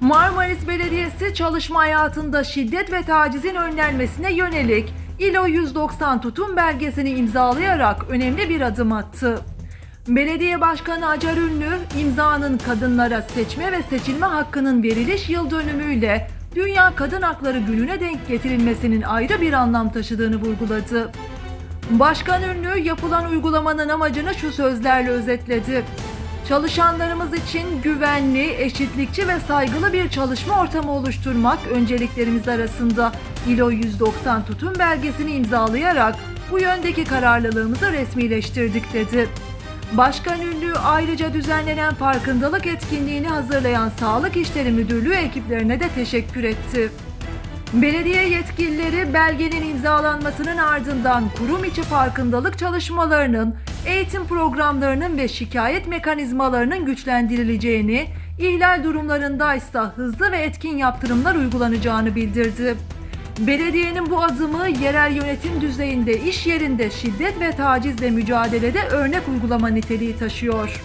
Marmaris Belediyesi çalışma hayatında şiddet ve tacizin önlenmesine yönelik ILO 190 tutum belgesini imzalayarak önemli bir adım attı. Belediye Başkanı Acar Ünlü, imzanın kadınlara seçme ve seçilme hakkının veriliş yıl dönümüyle Dünya Kadın Hakları Günü'ne denk getirilmesinin ayrı bir anlam taşıdığını vurguladı. Başkan Ünlü yapılan uygulamanın amacını şu sözlerle özetledi. Çalışanlarımız için güvenli, eşitlikçi ve saygılı bir çalışma ortamı oluşturmak önceliklerimiz arasında ILO 190 tutum belgesini imzalayarak bu yöndeki kararlılığımızı resmileştirdik dedi. Başkan Ünlü ayrıca düzenlenen farkındalık etkinliğini hazırlayan Sağlık İşleri Müdürlüğü ekiplerine de teşekkür etti. Belediye yetkilileri belgenin imzalanmasının ardından kurum içi farkındalık çalışmalarının, eğitim programlarının ve şikayet mekanizmalarının güçlendirileceğini, ihlal durumlarında ise hızlı ve etkin yaptırımlar uygulanacağını bildirdi. Belediyenin bu adımı yerel yönetim düzeyinde iş yerinde şiddet ve tacizle mücadelede örnek uygulama niteliği taşıyor.